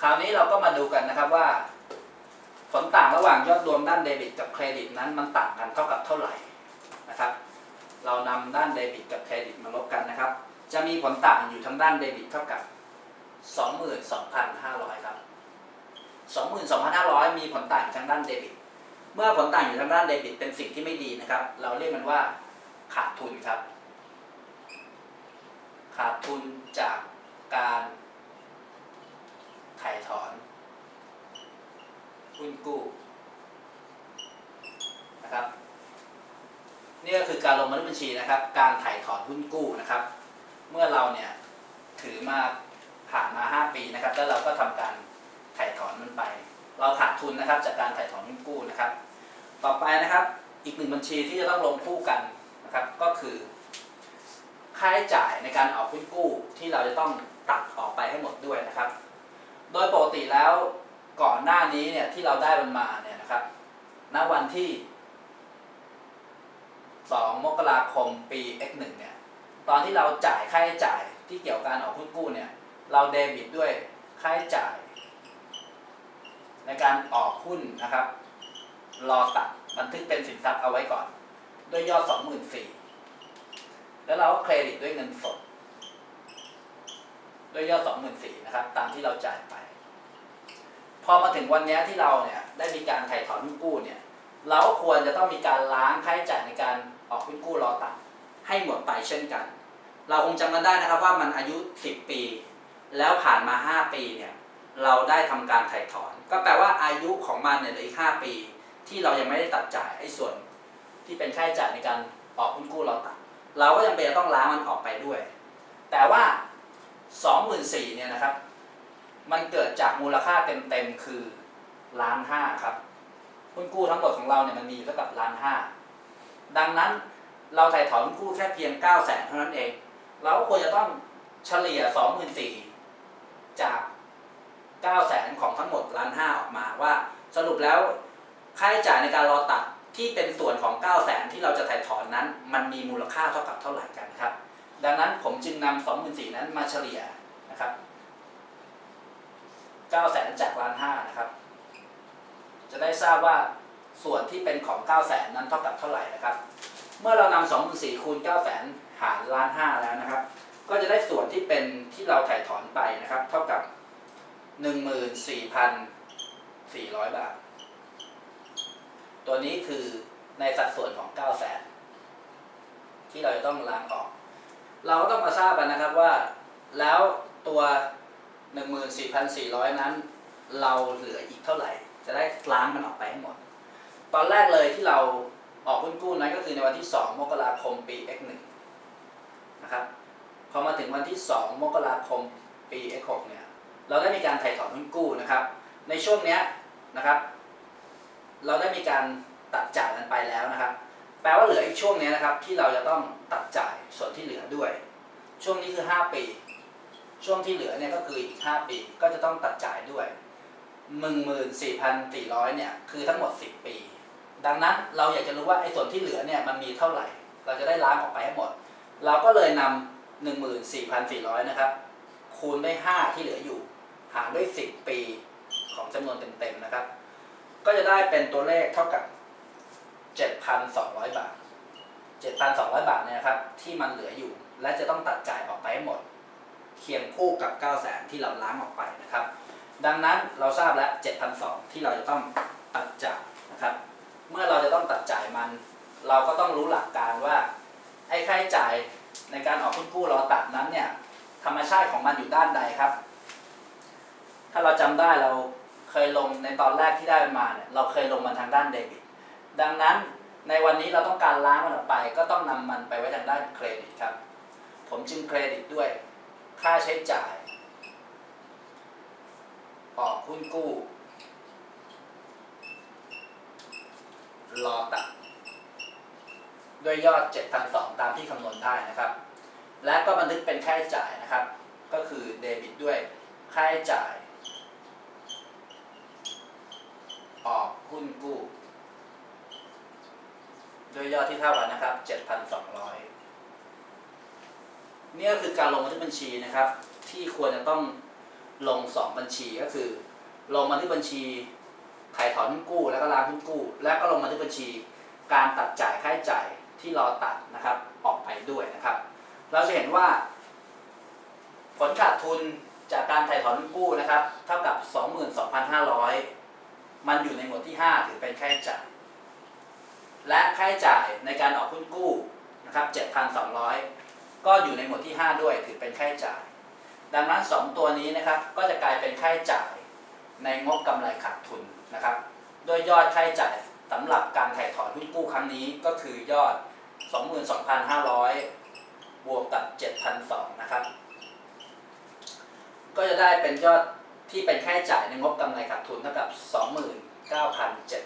คราวนี้เราก็มาดูกันนะครับว่า ผลต่างระหว่างยอดรวมด้านเดบิตกับเครดิตนั้นมันต่างกันเท่ากับเท่าไหร่นะครับ เรานำด้านเดบิตกับเครดิตมาลบกันนะครับ จะมีผลต่างอยู่ทางด้านเดบิตเท่ากับ 22,500 ครับ 22,500 มีผลต่างอยู่ทางด้านเดบิต เมื่อผลต่างอยู่ทางด้านเดบิตเป็นสิ่งที่ไม่ดีนะครับ เราเรียกมันว่าขาดทุนครับ ขาดทุนจากการ ถ่ายถอนหุ้นกู้นะครับ นี่ก็คือการลงบันทึกบัญชีนะครับ การถ่ายถอนหุ้นกู้นะครับ เมื่อเราเนี่ยถือมาผ่านมา 5 ปีนะครับ แล้วเราก็ทำการถ่ายถอนมันไป เราขาดทุนนะครับ จากการถ่ายถอนหุ้นกู้นะครับ ต่อไปนะครับ อีกหนึ่งบัญชีที่จะต้องลงคู่กันนะครับ ก็คือค่าใช้จ่ายในการออกหุ้นกู้ที่เราจะต้องตัดออกไปให้หมดด้วยนะครับ ดยปกติแล้วก่อนหน้านี้เนี่ยที่เราได้มันมาเนี่ยนะครับ ณ วันที่ 2 มกราคมปี X1 เนี่ย ตอนที่เราจ่ายค่าใช้จ่ายที่เกี่ยวกับการออกหุ้นกู้เนี่ย เราเดบิตด้วยค่าใช้จ่าย ในการออกหุ้นนะครับ รอตัดบันทึกเป็นสินทรัพย์เอาไว้ก่อน ด้วยยอด 24,000แล้วเราก็เครดิตด้วยเงินสด ด้วยยอด 24,000นะครับ ตามที่เราจ่ายไป พอมาถึงวันนี้ที่เราเนี่ยได้มีการไถ่ถอนหุ้นกู้เนี่ยเราก็ควรจะต้องมีการล้างค่าใช้จ่ายในการออกหุ้นกู้รอตัดให้หมดไปเช่นกัน เราคงจำกันได้นะครับว่ามันอายุ 10 ปี แล้วผ่านมา 5 ปีเนี่ยเราได้ทำการไถ่ถอน ก็แปลว่าอายุของมันเนี่ยเหลืออีก 5 ปี ที่เรายังไม่ได้ตัดจ่ายไอ้ส่วนที่เป็นค่าใช้จ่ายในการออกหุ้นกู้เราตัด เราก็ยังเป็นจะต้องล้างมันออกไปด้วย แต่ว่า 24,000เนี่ยนะครับ มันเกิดจากมูลค่าเต็มๆคือล้านห้าครับหุ้นกู้ทั้งหมดของเราเนี่ยมันมีเท่ากับล้านห้าดังนั้นเราถ่ายถอนหุ้นกู้แค่เพียง9 0 0แสนเท่านั้นเอง เราก็ควรจะต้องเฉลี่ย24,000จาก9 0 0แสนของทั้งหมดล้านห้าออกมาว่า สรุปแล้วค่าใช้จ่ายในการรอตัดที่เป็นส่วนของ 9 0 0แสนที่เราจะถ่ายถอนนั้น มันมีมูลค่าเท่ากับเท่าไหร่กันครับ ดังนั้นผมจึงนำ24,000นั้นมาเฉลี่ยนะครับ 9แสนจากล้านห้านะครับ จะได้ทราบว่าส่วนที่เป็นของ9แสนนั้นเท่ากับเท่าไหร่นะครับ เมื่อเรานำ2 4คูณ9แสนหารล้านห้าแล้วนะครับ ก็จะได้ส่วนที่เป็นที่เราถ่ายถอนไปนะครับ เท่ากับ14,400บาท ตัวนี้คือในสัดส่วนของ9แสนที่เราจะต้องล้างออก เราก็ต้องมาทราบกันนะครับว่าแล้วตัว 14,400 นั้น เราเหลืออีกเท่าไหร่ จะได้ล้างมันออกไปให้หมด ตอนแรกเลยที่เราออกหุ้นกู้นั้นก็คือในวันที่ 2 มกราคมปี X1 นะครับ พอมาถึงวันที่ 2 มกราคมปี X6 เนี่ย เราได้มีการถ่ายถอนหุ้นกู้นะครับ ในช่วงเนี้ยนะครับ เราได้มีการตัดจ่ายมันไปแล้วนะครับ แปลว่าเหลืออีกช่วงนี้นะครับที่เราจะต้องตัดจ่ายส่วนที่เหลือด้วย ช่วงนี้คือ 5 ปี ช่วงที่เหลือเนี่ยก็คืออีก 5 ปีก็จะต้องตัดจ่ายด้วย 14,400เนี่ยคือทั้งหมด 10 ปี ดังนั้นเราอยากจะรู้ว่าไอ้ส่วนที่เหลือเนี่ยมันมีเท่าไหร่ เราจะได้ล้างออกไปให้หมด เราก็เลยนำ14,400นะครับคูณด้วย 5 ที่เหลืออยู่ หารด้วย 10 ปีของจำนวนเต็มๆนะครับ ก็จะได้เป็นตัวเลขเท่ากับ 7,200 บาท 7,200 บาทเนี่ยครับที่มันเหลืออยู่ และจะต้องตัดจ่ายออกไปให้หมด เคียงคู่กับ 9 0 0 0 0ที่เราล้างออกไปนะครับ ดังนั้นเราทราบแล้ว 7,200 ที่เราจะต้องตัดจ่ายนะครับ เมื่อเราจะต้องตัดจ่ายมัน เราก็ต้องรู้หลักการว่าไอ้ค่าใช้จ่ายในการออกหุ้นกู้เราตัดนั้นเนี่ยธรรมชาติของมันอยู่ด้านใดครับ ถ้าเราจำได้เราเคยลงในตอนแรกที่ได้มาเนี่ยเราเคยลงมันทางด้านเดบิต ดังนั้นในวันนี้เราต้องการล้างมันออกไป ก็ต้องนำมันไปไว้ทางด้านเครดิตครับ ผมจึงเครดิตด้วย ค่าใช้จ่าย ออกหุ้นกู้รอตัดด้วยยอด 7,200 ตามที่คำนวณได้นะครับ และก็บันทึกเป็นค่าใช้จ่ายนะครับ ก็คือเดบิตด้วยค่าใช้จ่าย ออกหุ้นกู้โดยยอดที่เท่ากันนะครับ 7,200 นี่ก็คือการลงบันทึกบัญชีนะครับ ที่ควรจะต้องลง 2 บัญชีก็คือ ลงบันทึกบัญชีถ่ายถอนหุ้นกู้ แล้วก็ล้างหุ้นกู้ แล้วก็ลงบันทึกบัญชี การตัดจ่ายค่าใช้จ่ายที่รอตัดนะครับออกไปด้วยนะครับ เราจะเห็นว่า ผลขาดทุนจากการถ่ายถอนหุ้นกู้นะครับ เท่ากับ 22,500 มันอยู่ในหมวดที่ 5 ถือเป็นค่าใช้จ่าย และค่าใช้จ่ายในการออกหุ้นกู้นะครับ 7,200 ก็อยู่ในหมวดที่ 5 ด้วยถือเป็นค่าใช้จ่าย ดังนั้น 2 ตัวนี้นะครับก็จะกลายเป็นค่าใช้จ่ายในงบกำไรขาดทุนนะครับโดยยอดค่าใช้จ่ายสำหรับการถ่ายถอนหุ้นกู้ครั้งนี้ก็คือยอด 22,500 บวกกับ 7,200นะครับ ก็จะได้เป็นยอดที่เป็นค่าใช้จ่ายในงบกำไรขาดทุนเท่ากับ 29,700นะครับ